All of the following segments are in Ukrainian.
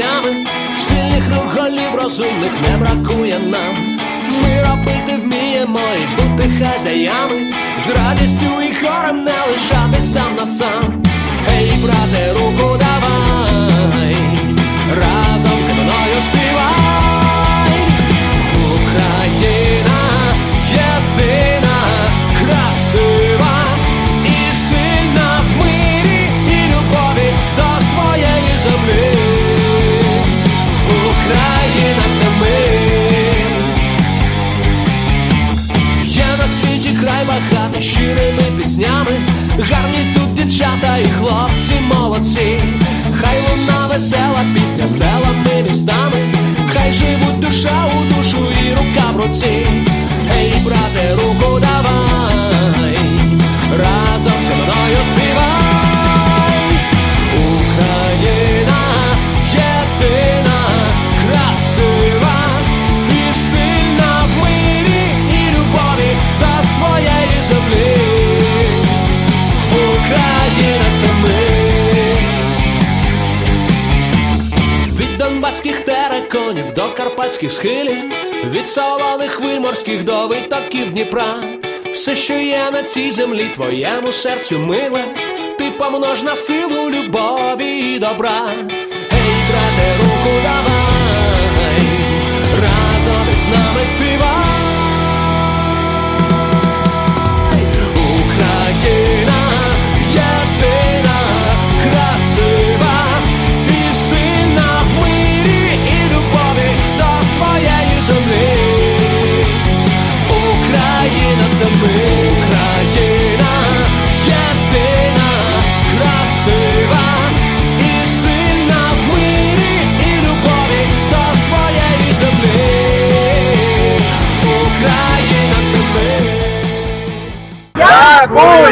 Серцями, сильних рук розумних не бракує нам. Ми робити вміємо і бути хазяями, з радістю і хором не лишатися на сам. Ей, брате, руку давай, весела пісня селами містами, хай живуть душа у душу і рука в руці. Ей, брате, руку карпатських схилів, від солоних хвиль морських до витоків Дніпра. Все, що є на цій землі, твоєму серцю миле, ти помнож на силу любові і добра. Ей, брате, руку давай, разом із нами співай.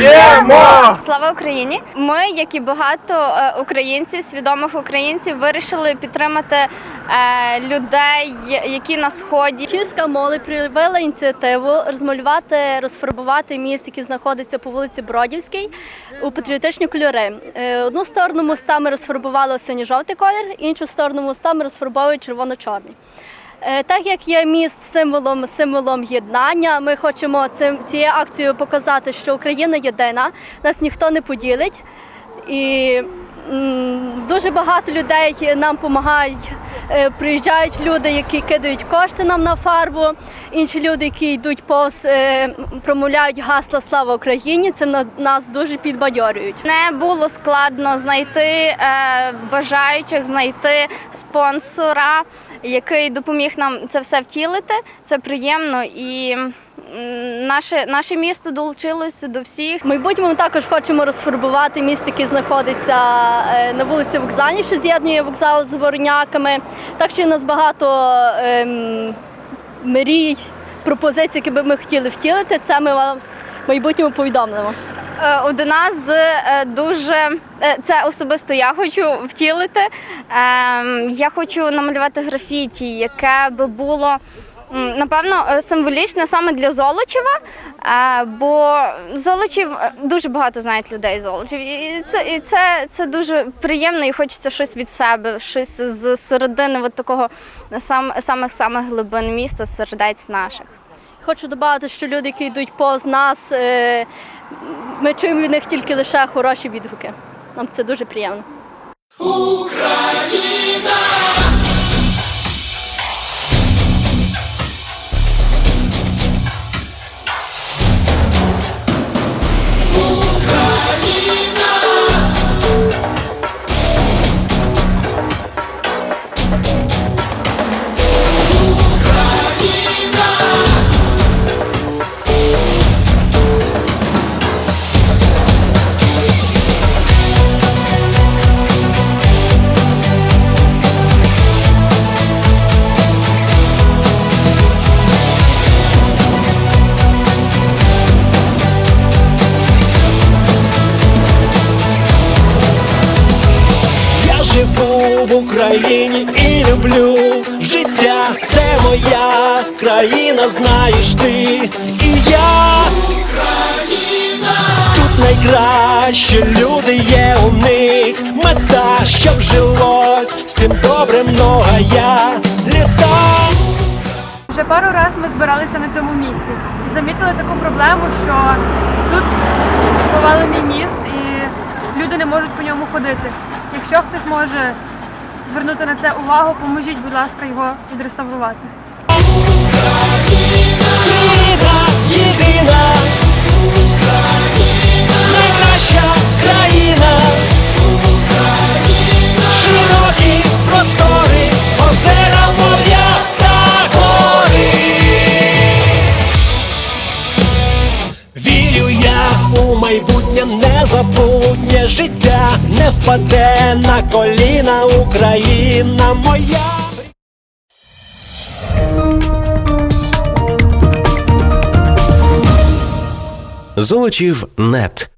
Дякуємо! Слава Україні! Ми, як і багато е, українців, свідомих українців, вирішили підтримати е, людей, які на сході. Чиська молодь проявила ініціативу розмалювати, розфарбувати міст, який знаходиться по вулиці Бродівській, у патріотичні кольори. Е, Одну сторону моста ми розфарбували у синьо-жовтий колір, іншу сторону моста ми розфарбовуємо червоно-чорний. Е, Так як є міст символом символом єднання, ми хочемо цим цією акцією показати, що Україна єдина, нас ніхто не поділить. І дуже багато людей нам допомагають. Е, Приїжджають люди, які кидають кошти нам на фарбу, інші люди, які йдуть повз, е, промовляють гасла Слава Україні. Це на- нас дуже підбадьорюють. Не було складно знайти е, бажаючих, знайти спонсора, який допоміг нам це все втілити. Це приємно і наше, наше місто долучилося до всіх. В майбутньому також хочемо розфарбувати міст, який знаходиться е, на вулиці Вокзальній, що з'єднує вокзал з Вороняками. Так що у нас багато ем, мрій, пропозицій, які би ми хотіли втілити. Це ми вам в майбутньому повідомимо. Е, Одна з е, дуже це особисто я хочу втілити. Ем, Я хочу намалювати графіті, яке би було. Напевно, е, символічне саме для Золочева, е, бо Золочів е, дуже багато знають людей Золочів. І це, і це, це дуже приємно, і хочеться щось від себе, щось з середини от такого сам, самих самих глибин міста, сердець наших. Хочу додати, що люди, які йдуть повз нас, ми чуємо від них тільки лише хороші відгуки. Нам це дуже приємно. Україні і люблю життя, це моя країна, знаєш ти і я. Тут найкращі люди є у них мета, щоб жилось всім добре многая літа. Вже пару разів ми збиралися на цьому місці і замітили таку проблему, що тут повалений міст і люди не можуть по ньому ходити. Якщо хтось може звернути на це увагу, поможіть, будь ласка, його відреставрувати. Впаде на коліна Україна моя. Золочів нет.